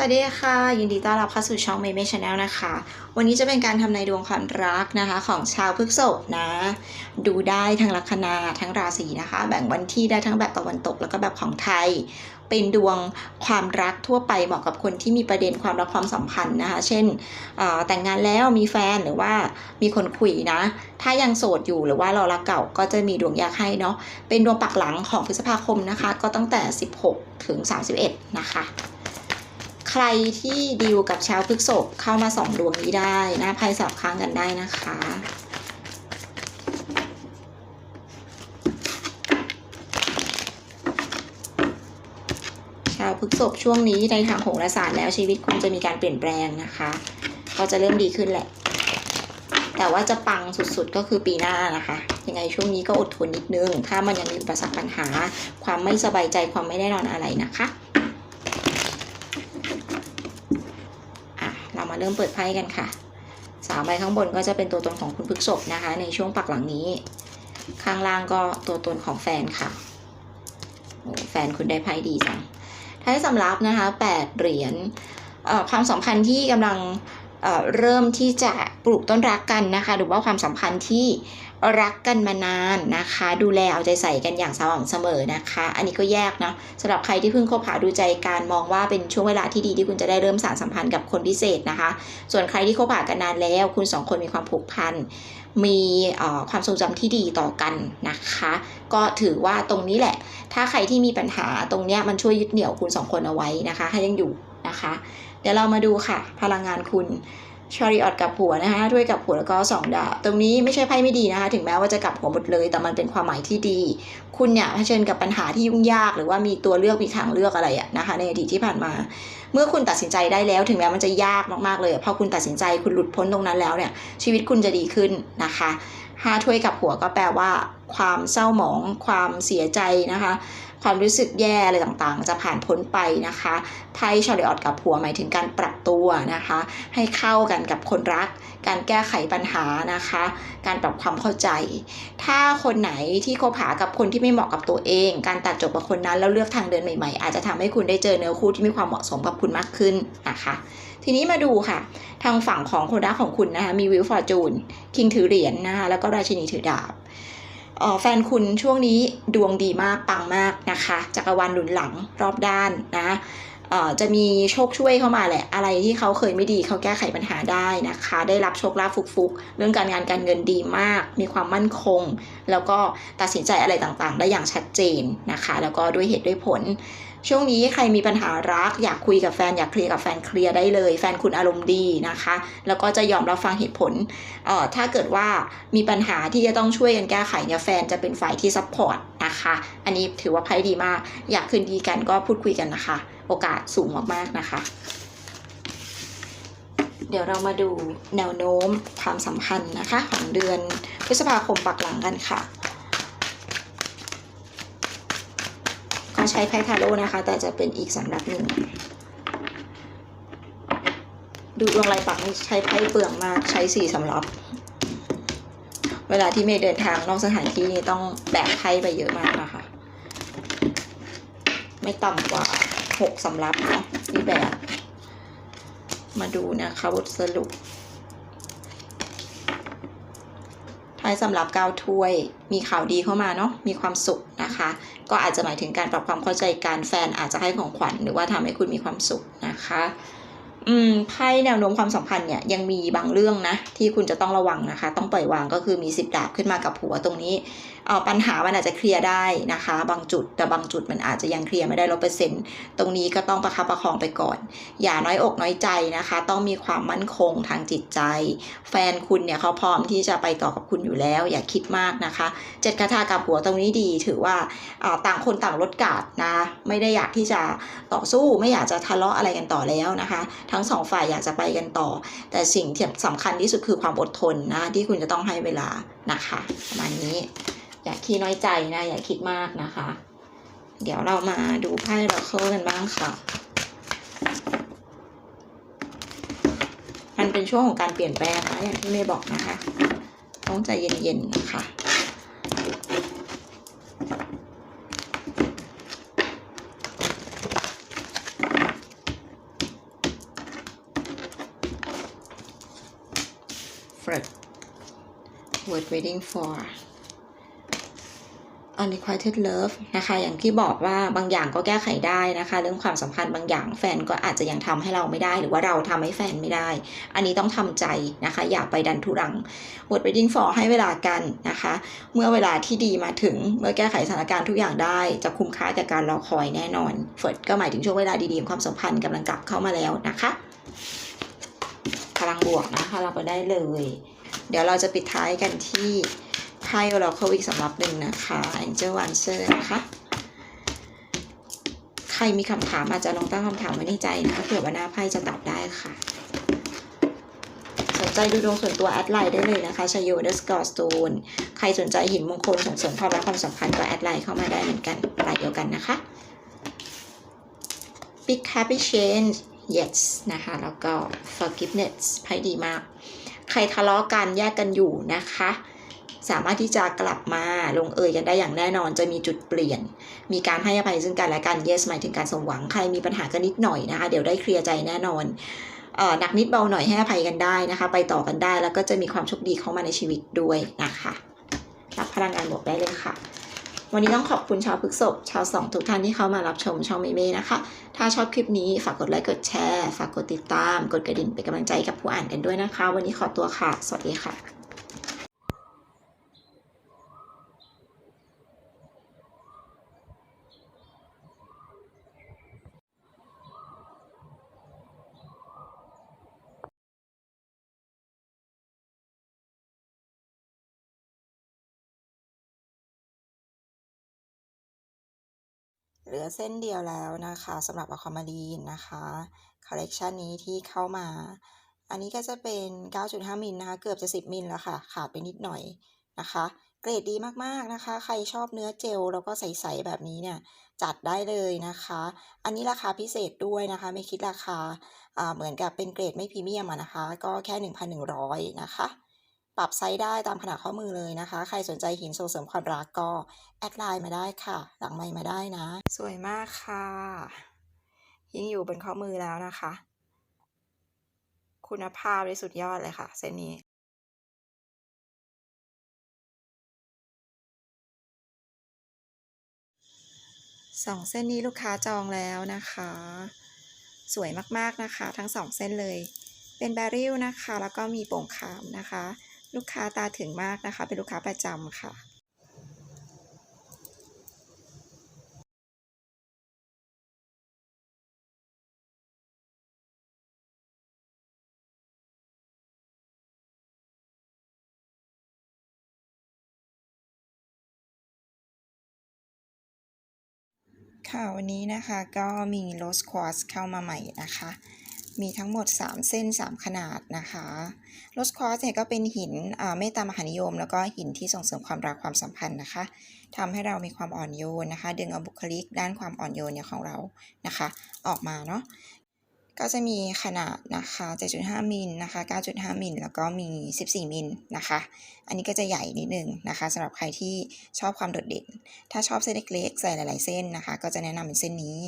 สวัสดีค่ะ ยินดีต้อนรับเข้าสู่ช่องเมย์เมชแนลนะคะ วันนี้จะเป็นการทำนายดวงความรักนะคะ ของชาวพฤกษภนะ ดูได้ทั้งลัคนาทั้งราศีนะคะ แบ่งวันที่ได้ทั้งแบบตะวันตกแล้วก็แบบของไทย เป็นดวงความรักทั่วไปเหมาะกับคนที่มีประเด็นความรักความสัมพันธ์นะคะ เช่นแต่งงานแล้วมีแฟนหรือว่ามีคนคุยนะ ถ้ายังโสดอยู่หรือว่าเรารักเก่าก็จะมีดวงยากให้เนาะเป็นดวงปักหลังของพฤษภาคมนะคะ ก็ตั้งแต่ 16 ถึง 31 นะคะ ใครที่ดีลกับชาวพฤษภเข้ามาสองดวงนี้ได้นะภัยสับค้างกันได้นะคะชาวพฤษภช่วงนี้ในทางโหราศาสตร์แล้วชีวิตคุณจะมีการเปลี่ยนแปลงนะคะ ก็จะเริ่มดีขึ้นแหละ แต่ว่าจะปังสุดๆก็คือปีหน้านะคะ ยังไงช่วงนี้ก็อดทนนิดนึง ถ้ามันยังมีอุปสรรคปัญหา ความไม่สบายใจความไม่แน่นอนอะไรนะคะ อะ เริ่มเปิดไพ่กันค่ะสามใบข้างบนก็จะเป็นตัวตนของคุณพฤกษบนะคะ ในช่วงปักหลังนี้ ข้างล่างก็ตัวตนของแฟนค่ะแฟนคุณได้ไพ่ดีจังท้ายสำรับนะคะแปดเหรียญความสัมพันธ์ที่กำลังเเริ่มที่จะปลูกต้นรักกันนะคะ หรือว่าความสัมพันธ์ที่ รักกันมานานนะคะ ดูแลเอาใจใส่กันอย่างสม่ำเสมอนะคะ อันนี้ก็แยกเนาะสำหรับใครที่เพิ่งคบหาดูใจการมองว่าเป็นช่วงเวลาที่ดีที่คุณจะได้เริ่มสานสัมพันธ์กับคนพิเศษนะคะ ส่วนใครที่คบหากันนานแล้ว คุณสองคนมีความผูกพันมีเอ่อความทรงจำที่ดีต่อกันนะคะ ก็ถือว่าตรงนี้แหละ ถ้าใครที่มีปัญหาตรงเนี้ยมันช่วยยึดเหนี่ยวคุณสองคนเอาไว้นะคะ ให้ยังอยู่นะคะ เดี๋ยวเรามาดูค่ะ พลังงานคุณ ชาริออตกับหัวนะคะถ้วยกับหัวแล้วก็สองดาบตรงนี้ไม่ใช่ไพ่ไม่ดีนะคะ ถึงแม้ว่าจะกลับหัวหมดเลย แต่มันเป็นความหมายที่ดี คุณเนี่ยเผชิญกับปัญหาที่ยุ่งยากหรือว่ามีตัวเลือกมีทางเลือกอะไรอะนะคะ ในอดีตที่ผ่านมา เมื่อคุณตัดสินใจได้แล้ว ถึงแม้มันจะยากมากๆเลยพอคุณตัดสินใจคุณหลุดพ้นตรงนั้นแล้วเนี่ยชีวิตคุณจะดีขึ้นนะคะ ห้าถ้วยกับหัวก็แปลว่า ความเศร้าหมอง ความเสียใจนะคะ ความรู้สึกแย่อะไรต่างๆ จะผ่านพ้นไปนะคะไพ่ชาริออตกับผัวหมายถึงการปรับตัวนะคะ ให้เข้ากันกับคนรักการแก้ไขปัญหานะคะ การปรับความเข้าใจ ถ้าคนไหนที่คบหากับคนที่ไม่เหมาะกับตัวเอง การตัดจบกับคนนั้นแล้วเลือกทางเดินใหม่ๆ อาจจะทำให้คุณได้เจอเนื้อคู่ที่มีความเหมาะสมกับคุณมากขึ้นนะคะทีนี้มาดูค่ะ ทางฝั่งของคนรักของคุณนะคะมีวิวฟอร์จูนคิงถือเหรียญนะคะแล้วก็ราชินีถือดาบแฟนคุณช่วงนี้ดวงดีมากปังมากนะคะจักรวาลหนุนหลังรอบด้านนะ จะมีโชคช่วยเข้ามาแหละ อะไรที่เขาเคยไม่ดีเขาแก้ไขปัญหาได้นะคะ ได้รับโชคลาภฟุกๆ เรื่องการงานการเงินดีมาก มีความมั่นคง แล้วก็ตัดสินใจอะไรต่างๆ ได้อย่างชัดเจนนะคะ แล้วก็ด้วยเหตุด้วยผล ช่วงนี้ใครมีปัญหารัก อยากคุยกับแฟนอยากเคลียร์กับแฟนเคลียร์ได้เลย แฟนคุณอารมณ์ดีนะคะ แล้วก็จะยอมรับฟังเหตุผลเอ่อถ้าเกิดว่ามีปัญหาที่จะต้องช่วยกันแก้ไขเนี่ยแฟนจะเป็นฝ่ายที่ซัพพอร์ตนะคะ อันนี้ถือว่าไพ่ดีมาก อยากคืนดีกันก็พูดคุยกันนะคะ โอกาสสูงมากๆนะคะ เดี๋ยวเรามาดูแนวโน้มความสัมพันธ์นะคะของเดือนพฤษภาคมปักหลังกันค่ะก็ใช้ไพ่ทาโร่นะคะ แต่จะเป็นอีกสำรับหนึ่งดูดวงลายปักนี่ใช้ไพ่เปลืองมากใช้สี่สำรับ เวลาที่เมย์เดินทางนอกสถานที่นี่ต้องแบกไพ่ไปเยอะมากนะคะ ไม่ต่ำกว่า หกสำรับเนาะที่แบบ มาดูนะคะบทสรุปท้ายสำหรับก้าวถ้วยมีข่าวดีเข้ามาเนาะมีความสุขนะคะ ก็อาจจะหมายถึงการปรับความเข้าใจการแฟนอาจจะให้ของขวัญหรือว่าทำให้คุณมีความสุขนะคะ อืมไพ่แนวโน้มความสัมพันธ์เนี่ยยังมีบางเรื่องนะ ที่คุณจะต้องระวังนะคะ ต้องปล่อยวางก็คือมีสิบดาบขึ้นมากับหัวตรงนี้เอ่อปัญหามันอาจจะเคลียร์ได้นะคะ บางจุดแต่บางจุดมันอาจจะยังเคลียร์ไม่ได้ร้อเปอร์เซ็นต์ตรงนี้ก็ต้องประคับประคองไปก่อน อย่าน้อยอกน้อยใจนะคะ ต้องมีความมั่นคงทางจิตใจ แฟนคุณเนี่ยเขาพร้อมที่จะไปต่อกับคุณอยู่แล้ว อย่าคิดมากนะคะเจ็ดคาถากับหัวตรงนี้ดีถือว่าอ่าต่างคนต่างลดกาดนะ ไม่ได้อยากที่จะต่อสู้ไม่อยากจะทะเลาะอะไรกันต่อแล้วนะคะทั้ง้งสองฝ่ายอยากจะไปกันต่อ แต่สิ่งที่สำคัญที่สุดคือความอดทนนะที่คุณจะต้องให้เวลานะคะประมาณนี้ อย่าขี้น้อยใจนะอย่าคิดมากนะคะ เดี๋ยวเรามาดูไพ่เราเคิลกันบ้างค่ะมันเป็นช่วงของการเปลี่ยนแปลงนะอย่างที่เมย์บอกนะคะ ต้องใจเย็นๆนะคะ อ comfort word waiting for unrequited love นะคะ อย่างที่บอกว่าบางอย่างก็แก้ไขได้นะคะ เรื่องความสัมพันธ์บางอย่างแฟนก็อาจจะยังทำให้เราไม่ได้ หรือว่าเราทำให้แฟนไม่ได้ อันนี้ต้องทำใจนะคะ อย่าไปดันทุรัง word waiting for ให้เวลากันนะคะ เมื่อเวลาที่ดีมาถึง เมื่อแก้ไขสถานการณ์ทุกอย่างได้ จะคุ้มค่ากับการรอคอยแน่นอน เฟิร์ก็หมายถึงช่วงเวลาดีๆความสัมพันธ์กำลังกลับเข้ามาแล้วนะคะพลังบวกนะคะเราไปได้เลย เดี๋ยวเราจะปิดท้ายกันที่ไพ่ Oracle อีกสำหรับหนึ่งนะคะ Angel Answer นะคะใครมีคำถามอาจจะลองตั้งคำถามไว้ในใจนะคะเผื่อว่าหน้าไพ่จะตอบได้ค่ะ สนใจดูดวงส่วนตัวแอดไลน์ได้เลยนะคะชโยเดสกอร์สโตนใครสนใจหินมงคลส่งเสริมความรักความสัมพันธ์ก็แอดไลน์เข้ามาได้เหมือนกันรายเดียวกันนะคะ Big Happy Change Yes นะคะ แล้วก็ Forgiveness ไพ่ดีมาก ใครทะเลาะกันแยกกันอยู่นะคะ สามารถที่จะกลับมาลงเอยกันได้อย่างแน่นอนจะมีจุดเปลี่ยน มีการให้อภัยซึ่งกันและกัน yes หมายถึงการสมหวังใครมีปัญหากันนิดหน่อยนะคะ เดี๋ยวได้เคลียร์ใจแน่นอนเอ่อหนักนิดเบาหน่อยให้อภัยกันได้นะคะ ไปต่อกันได้แล้วก็จะมีความโชคดีเข้ามาในชีวิตด้วยนะคะรับพลังงานบวกได้เลยค่ะ วันนี้ต้องขอบคุณชาวพฤกษบชาวสองทุกท่านที่เข้ามารับชมช่องเมเม่นะคะ ถ้าชอบคลิปนี้ฝากกดไลค์กดแชร์ ฝากกดติดตาม กดกระดิ่งเป็นกำลังใจกับผู้อ่านกันด้วยนะคะ วันนี้ขอตัวค่ะ สวัสดีค่ะ เหลือเส้นเดียวแล้วนะคะสำหรับอะคามารีนนะคะคอลเลกชันนี้ที่เข้ามา อันนี้ก็จะเป็น 9.5 มิลนะคะ เกือบจะ 10 มิลแล้วค่ะ ขาดไปนิดหน่อยนะคะ เกรดดีมากๆนะคะ ใครชอบเนื้อเจลแล้วก็ใสๆแบบนี้เนี่ย จัดได้เลยนะคะ อันนี้ราคาพิเศษด้วยนะคะ ไม่คิดราคาอ่าเหมือนกับเป็นเกรดไม่พรีเมียมนะคะ ก็แค่ 1,100 นะคะ ปรับไซส์ได้ตามขนาดข้อมือเลยนะคะ ใครสนใจหินส่งเสริมความรักก็ แอดไลน์มาได้ค่ะ หลังไมค์มาได้นะ สวยมากค่ะยิ่งอยู่บนข้อมือแล้วนะคะ คุณภาพเลยสุดยอดเลยค่ะ เส้นนี้สองเส้นนี้ลูกค้าจองแล้วนะคะ สวยมากๆนะคะ ทั้งสองเส้นเลย เป็นแบริลนะคะ แล้วก็มีโป่งขามนะคะ ลูกค้าตาถึงมากนะคะ เป็นลูกค้าประจำค่ะค่ะวันนี้นะคะก็มีโรสควอสเข้ามาใหม่นะคะ มีทั้งหมด 3 เส้น 3 ขนาดนะคะโรสคอสเนี่ยก็เป็นหินเมตตามหานิยม แล้วก็หินที่ส่งเสริมความรักความสัมพันธ์นะคะทำให้เรามีความอ่อนโยนนะคะ ดึงเอาบุคลิกด้านความอ่อนโยนเนี่ยของเรานะคะ ออกมาเนาะก็จะมีขนาดนะคะ 7.5 มิลนะคะ 9.5 มิล แล้วก็มี 14 มิลนะคะ อันนี้ก็จะใหญ่นิดนึงนะคะสำหรับใครที่ชอบความโดดเด่น ถ้าชอบเส้นเล็กๆ ใส่หลาย ๆ เส้นนะคะ ก็จะแนะนำเป็นเส้นนี้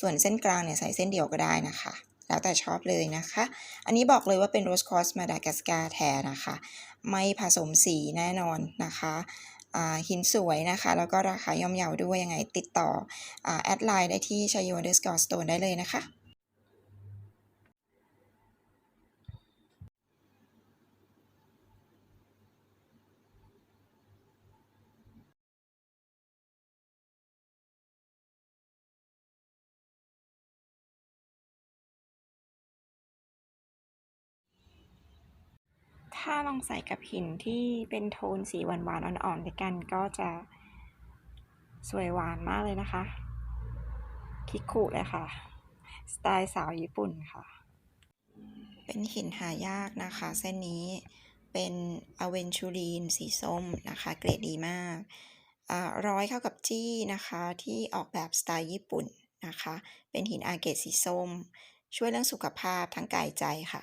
ส่วนเส้นกลางเนี่ยใส่เส้นเดียวก็ได้นะคะ แล้วแต่ชอบเลยนะคะ อันนี้บอกเลยว่าเป็นโรสคอสมาดากัสการ์แท้นะคะ ไม่ผสมสีแน่นอนนะคะอ่าหินสวยนะคะ แล้วก็ราคาย่อมเยาด้วยยังไงติดต่ออ่าแอดไลน์ได้ที่ชายโยเดสกอร์สโตนได้เลยนะคะ ถ้าลองใส่กับหินที่เป็นโทนสีหวานๆอ่อนๆด้วยกันก็จะสวยหวานมากเลยนะคะ คิกคุเลยค่ะ สไตล์สาวญี่ปุ่นค่ะ เป็นหินหายากนะคะ เส้นนี้เป็นอเวนชูรีนสีส้มนะคะ เกรดดีมากอ่าร้อยเข้ากับจี้นะคะที่ออกแบบสไตล์ญี่ปุ่นนะคะ เป็นหินอาเกตสีส้ม ช่วยเรื่องสุขภาพทั้งกายใจค่ะ